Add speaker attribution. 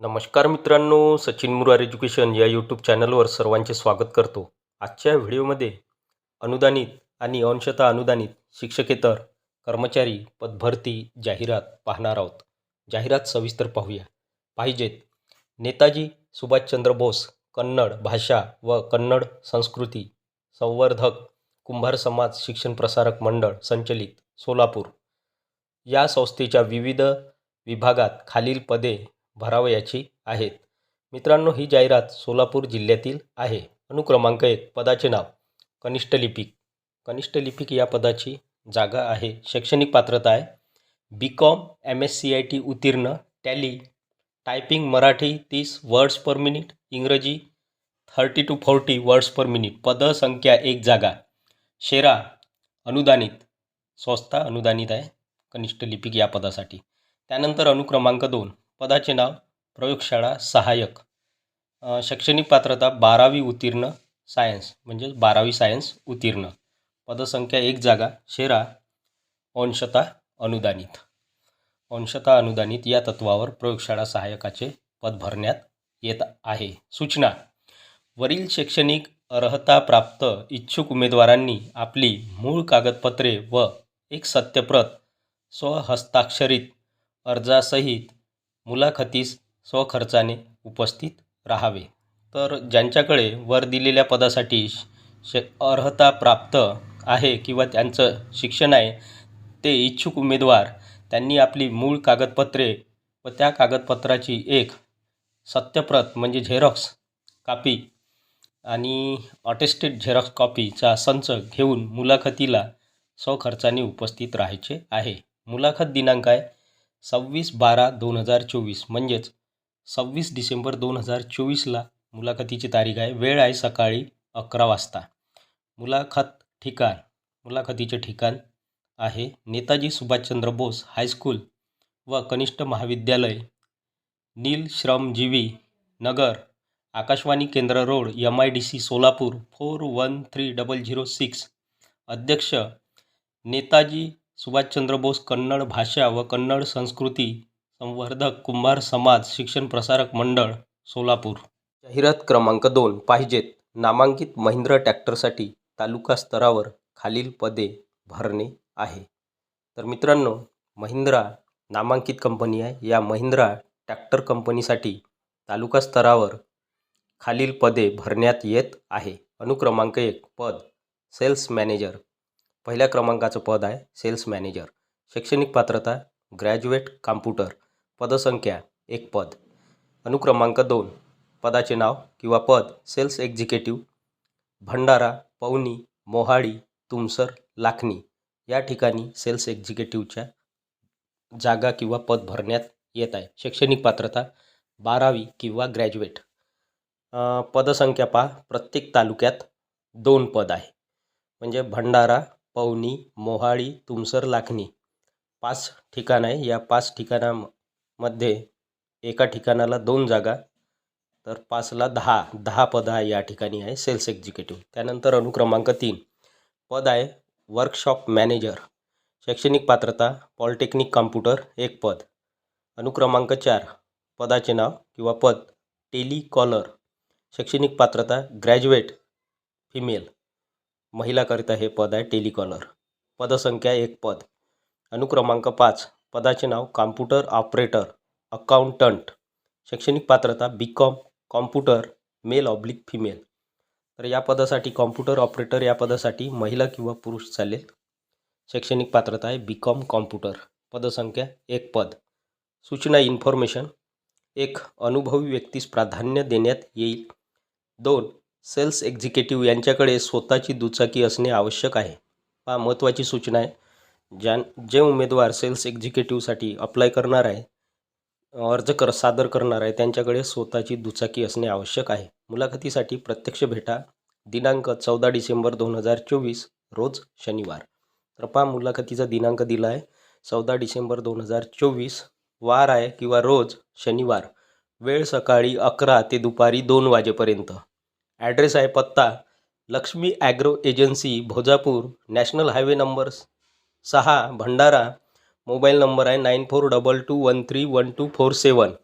Speaker 1: नमस्कार मित्रांनो सचिन मुरार एज्युकेशन या यूट्यूब चॅनलवर सर्वांचे स्वागत करतो. आजच्या व्हिडिओमध्ये अनुदानित आणि अंशतः अनुदानित शिक्षकेतर कर्मचारी पदभरती जाहिरात पाहणार आहोत. जाहिरात सविस्तर पाहूया. पाहिजेत नेताजी सुभाषचंद्र बोस कन्नड भाषा व कन्नड संस्कृती संवर्धक कुंभार समाज शिक्षण प्रसारक मंडळ संचलित सोलापूर. या संस्थेच्या विविध विभागात खालील पदे भरावयाची आहेत. मित्रांनो ही जाहिरात सोलापूर जिल्ह्यातील आहे. अनुक्रमांक एक पदाचे नाव. कनिष्ठ लिपिक. कनिष्ठ लिपिक या पदाची जागा आहे. शैक्षणिक पात्रता आहे. B Com M S C I T उत्तीर्ण. टॅली टायपिंग मराठी तीस वर्ड्स पर मिनिट. इंग्रजी thirty two forty words per minute. पदसंख्या एक जागा. शेरा अनुदानित. संस्था अनुदानित आहे. कनिष्ठ लिपिक या पदासाठी. त्यानंतर अनुक्रमांक दोन. पदाचे नाव प्रयोगशाळा सहाय्यक. शैक्षणिक पात्रता बारावी उत्तीर्ण सायन्स म्हणजे बारावी सायन्स उत्तीर्ण. पदसंख्या एक जागा शेरा अंशता अनुदानित. अंशता अनुदानित या तत्वावर प्रयोगशाळा सहाय्यकाचे पद भरण्यात येत आहे. सूचना. वरील शैक्षणिक अर्हता प्राप्त इच्छुक उमेदवारांनी आपली मूळ कागदपत्रे व एक सत्यप्रत स्वहस्ताक्षरित अर्जासहित मुलाखतीस स्वखर्चाने उपस्थित राहावे. तर ज्यांच्याकडे वर दिलेल्या पदासाठी श अर्हता प्राप्त आहे किंवा त्यांचं शिक्षण आहे ते इच्छुक उमेदवार त्यांनी आपली मूळ कागदपत्रे व त्या कागदपत्राची एक सत्यप्रत म्हणजे झेरॉक्स कापी आणि ऑटेस्टेड झेरॉक्स कॉपीचा संच घेऊन मुलाखतीला स्वखर्चाने उपस्थित राहायचे आहे. मुलाखत दिनांक आहे सव्वीस बारा दोन हजार चोवीस. म्हणजेच सव्वीस डिसेंबर दोन हजार चोवीसला मुलाखतीची तारीख आहे. वेळ आहे सकाळी अकरा वाजता. मुलाखत ठिकाण मुलाखतीचे ठिकाण आहे नेताजी सुभाषचंद्र बोस हायस्कूल व कनिष्ठ महाविद्यालय नील Shramjivi Nagar Akashvani Kendra road M I D C Solapur four one three double zero six. अध्यक्ष नेताजी सुभाषचंद्र बोस कन्नड भाषा व कन्नड संस्कृती संवर्धक कुंभार समाज शिक्षण प्रसारक मंडळ सोलापूर. जाहिरात क्रमांक दोन पाहिजेत. नामांकित महिंद्रा ट्रॅक्टरसाठी तालुका स्तरावर खालील पदे भरणे आहे. तर मित्रांनो महिंद्रा नामांकित कंपनी आहे. या महिंद्रा ट्रॅक्टर कंपनीसाठी तालुका स्तरावर खालील पदे भरण्यात येत आहे. अनुक्रमांक एक पद सेल्स मॅनेजर. पहिल्या क्रमांकाचं पद आहे सेल्स मॅनेजर. शैक्षणिक पात्रता ग्रॅज्युएट कॉम्प्युटर पदसंख्या एक पद. अनुक्रमांक दोन पदाचे नाव किंवा पद सेल्स एक्झिक्युटिव्ह भंडारा पवनी मोहाडी तुमसर लाखणी या ठिकाणी सेल्स एक्झिक्युटिव्हच्या जागा किंवा पद भरण्यात येत आहे. शैक्षणिक पात्रता बारावी किंवा ग्रॅज्युएट. पदसंख्या पहा प्रत्येक तालुक्यात दोन पद आहे. म्हणजे भंडारा पवनी मोहाळी तुमसर लाखणी पाच ठिकाण आहे. या पाच ठिकाणामध्ये एका ठिकाणाला दोन जागा तर पाचला दहा. दहा पद आहे या ठिकाणी आहे सेल्स एक्झिक्युटिव्ह. त्यानंतर अनुक्रमांक तीन. पद आहे वर्कशॉप मॅनेजर. शैक्षणिक पात्रता पॉलिटेक्निक कॉम्प्युटर एक पद. अनुक्रमांक चार. पदाचे नाव किंवा पद टेलिकॉलर. शैक्षणिक पात्रता ग्रॅज्युएट फिमेल. महिलाकरिता हे पद आहे टेलिकॉलर पदसंख्या एक पद. अनुक्रमांक पाच. पदाचे नाव कॉम्प्युटर ऑपरेटर अकाउंटंट. शैक्षणिक पात्रता B com computer male oblique female. तर या पदासाठी कॉम्प्युटर ऑपरेटर या पदासाठी महिला किंवा पुरुष चालेल. शैक्षणिक पात्रता आहे बी कॉम कॉम्प्युटर. पदसंख्या एक पद. सूचना इन्फॉर्मेशन. एक अनुभवी व्यक्तीस प्राधान्य देण्यात येईल. दोन सेल्स एक्झिक्युटिव्ह यांच्याकडे स्वतःची दुचाकी असणे आवश्यक आहे. हा महत्त्वाची सूचना आहे. ज्या जे उमेदवार सेल्स एक्झिक्युटिव्हसाठी अप्लाय करणार आहे अर्ज कर सादर करणार आहे त्यांच्याकडे स्वतःची दुचाकी असणे आवश्यक आहे. मुलाखतीसाठी प्रत्यक्ष भेटा दिनांक चौदा डिसेंबर दोन हजार चोवीस रोज शनिवार. तर पहा मुलाखतीचा दिनांक दिला आहे चौदा डिसेंबर दोन हजार चोवीस वार आहे किंवा रोज शनिवार. वेळ सकाळी अकरा ते दुपारी दोन वाजेपर्यंत. ॲड्रेस आहे पत्ता Lakshmi agro agency Bhojapur national highway number सहा भंडारा मोबाईल नंबर आहे nine four double two one three one two four seven.